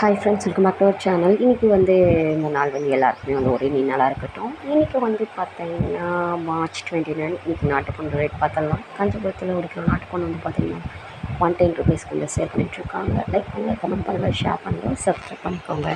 Hi friends welcome back to our channel இன்றைக்கி வந்து இந்த நாள் வந்து எல்லாருக்குமே வந்து ஒரே நீ நாளாக இருக்கட்டும். இன்றைக்கி வந்து பார்த்தீங்கன்னா மார்ச் டுவெண்ட்டி நைன் இன்றைக்கி நாட்டுப்பொண்ணு ரேட் பார்த்தலாம் காஞ்சிபுரத்தில் ஒரு கிலோ நாட்டுப்பொண்ணு வந்து பார்த்தீங்கன்னா ஒன் டென் ருபீஸ்க்கு வந்து சேல் பண்ணிகிட்ருக்காங்க லைக் பண்ணுங்கள் கமெண்ட் பண்ணுங்கள் ஷேர் பண்ணுங்கள் சப்ஸ்கிரைப் பண்ணிக்கோங்க.